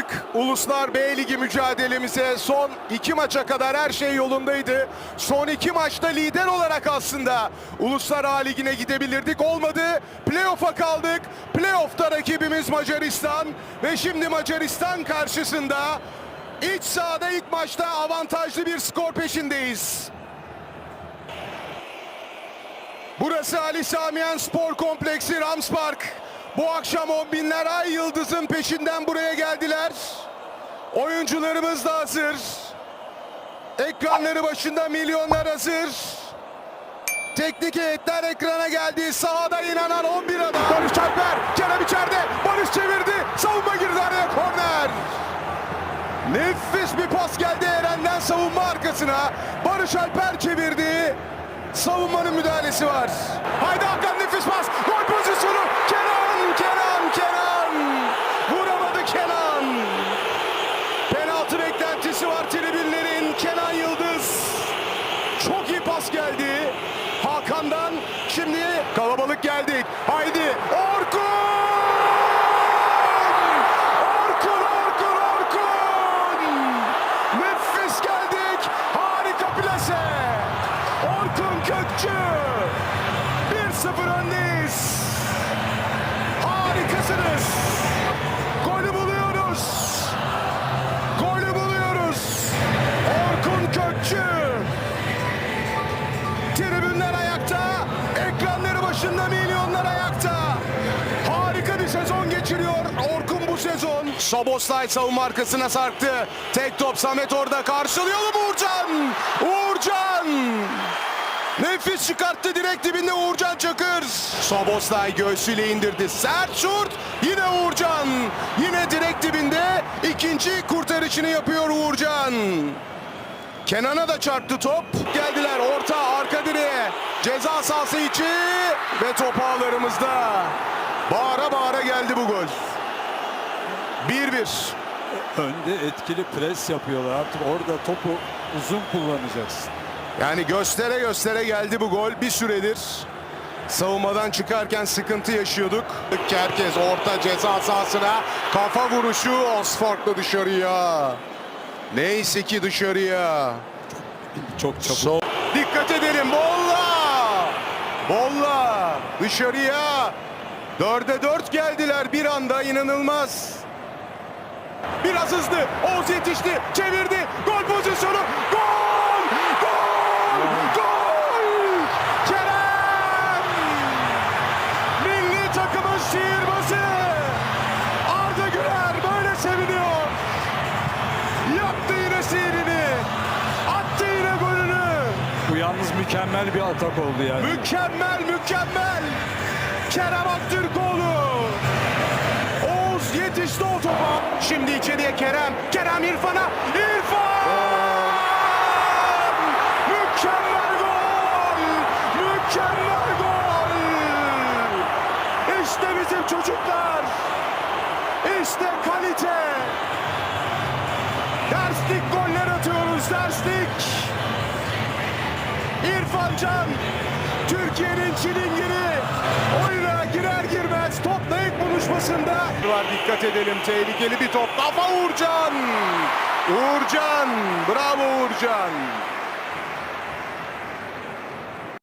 başladık. Uluslar B Ligi mücadelemize son iki maça kadar her şey yolundaydı. Son iki maçta lider olarak aslında Uluslar A Ligi'ne gidebilirdik. Olmadı. Playoff'a kaldık. Playoff'ta rakibimiz Macaristan ve şimdi Macaristan karşısında iç sahada ilk maçta avantajlı bir skor peşindeyiz. Burası Ali Samiyen Spor Kompleksi Rams Park. Bu akşam on binler ay yıldızın peşinden buraya geldiler. Oyuncularımız da hazır. Ekranları başında milyonlar hazır. Teknik heyetler ekrana geldi. Sahada inanan 11 adam. Barış Alper. Kerem içeride. Barış çevirdi. Savunma girdi araya korner. Nefis bir pas geldi Eren'den savunma arkasına. Barış Alper çevirdi. Savunmanın müdahalesi var. Haydi Hakan nefis pas. Gol pozisyonu. Kenan, Çok iyi pas geldi. Hakan'dan şimdi kalabalık geldik. Haydi Orkun! Orkun, Orkun! Nefis geldik. Harika plase. Kökçü. 1-0 öndeyiz. Harikasınız. Sezon. Soboslay savunma arkasına sarktı. Tek top Samet orada karşılıyor mu Uğurcan? Uğurcan! Nefis çıkarttı direkt dibinde Uğurcan Çakır. Soboslay göğsüyle indirdi. Sert şut. Yine Uğurcan. Yine direkt dibinde ikinci kurtarışını yapıyor Uğurcan. Kenan'a da çarptı top. Geldiler orta arka direğe. Ceza sahası içi ve top ağlarımızda. Bağıra bağıra geldi bu gol. 1-1. Önde etkili pres yapıyorlar. Artık orada topu uzun kullanacaksın. Yani göstere göstere geldi bu gol. Bir süredir savunmadan çıkarken sıkıntı yaşıyorduk. Herkes orta ceza sahasına kafa vuruşu Osford'la dışarıya. Neyse ki dışarıya. Çok çabuk. Sol. Dikkat edelim Bolla. Bolla dışarıya. Dörde dört geldiler bir anda inanılmaz. Biraz hızlı. Oğuz yetişti. Çevirdi. Gol pozisyonu. Gol! Gol! Gol! Kerem! Milli takımın sihirbazı. Arda Güler böyle seviniyor. Yaptı yine sihirini. Attı yine golünü. Bu yalnız mükemmel bir atak oldu yani. Mükemmel mükemmel. Kerem Aktürkoğlu. Şimdi içeriye Kerem. Kerem İrfan'a. İrfan! Mükemmel gol. Mükemmel gol. İşte bizim çocuklar. İşte kalite. Derslik goller atıyoruz derslik. İrfan Can Türkiye'nin çilingiri. Oyuna girer girmez topla ilk buluşmasında dikkat edelim. Tehlikeli bir top. Kafa Uğurcan. Uğurcan. Bravo Uğurcan